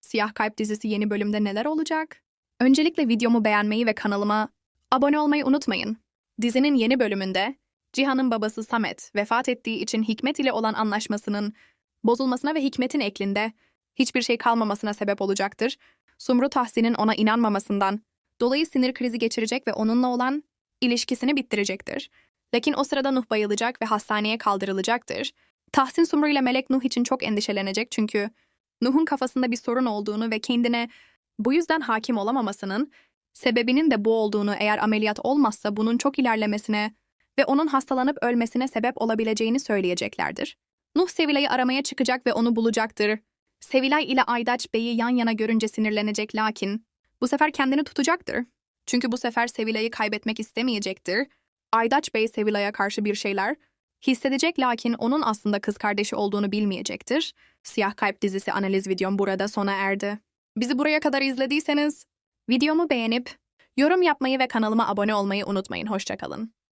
Siyah Kalp dizisi yeni bölümde neler olacak? Öncelikle videomu beğenmeyi ve kanalıma abone olmayı unutmayın. Dizinin yeni bölümünde Cihan'ın babası Samet vefat ettiği için Hikmet ile olan anlaşmasının bozulmasına ve Hikmet'in eklinde hiçbir şey kalmamasına sebep olacaktır. Sumru Tahsin'in ona inanmamasından dolayı sinir krizi geçirecek ve onunla olan ilişkisini bittirecektir. Lakin o sırada Nuh bayılacak ve hastaneye kaldırılacaktır. Tahsin Sumru ile Melek Nuh için çok endişelenecek çünkü Nuh'un kafasında bir sorun olduğunu ve kendine bu yüzden hakim olamamasının sebebinin de bu olduğunu eğer ameliyat olmazsa bunun çok ilerlemesine ve onun hastalanıp ölmesine sebep olabileceğini söyleyeceklerdir. Nuh Sevilay'ı aramaya çıkacak ve onu bulacaktır. Sevilay ile Aydaç Bey'i yan yana görünce sinirlenecek lakin bu sefer kendini tutacaktır. Çünkü bu sefer Sevilay'ı kaybetmek istemeyecektir. Aydaç Bey Sevilay'a karşı bir şeyler hissedecek lakin onun aslında kız kardeşi olduğunu bilmeyecektir. Siyah Kalp dizisi analiz videom burada sona erdi. Bizi buraya kadar izlediyseniz videomu beğenip yorum yapmayı ve kanalıma abone olmayı unutmayın. Hoşçakalın.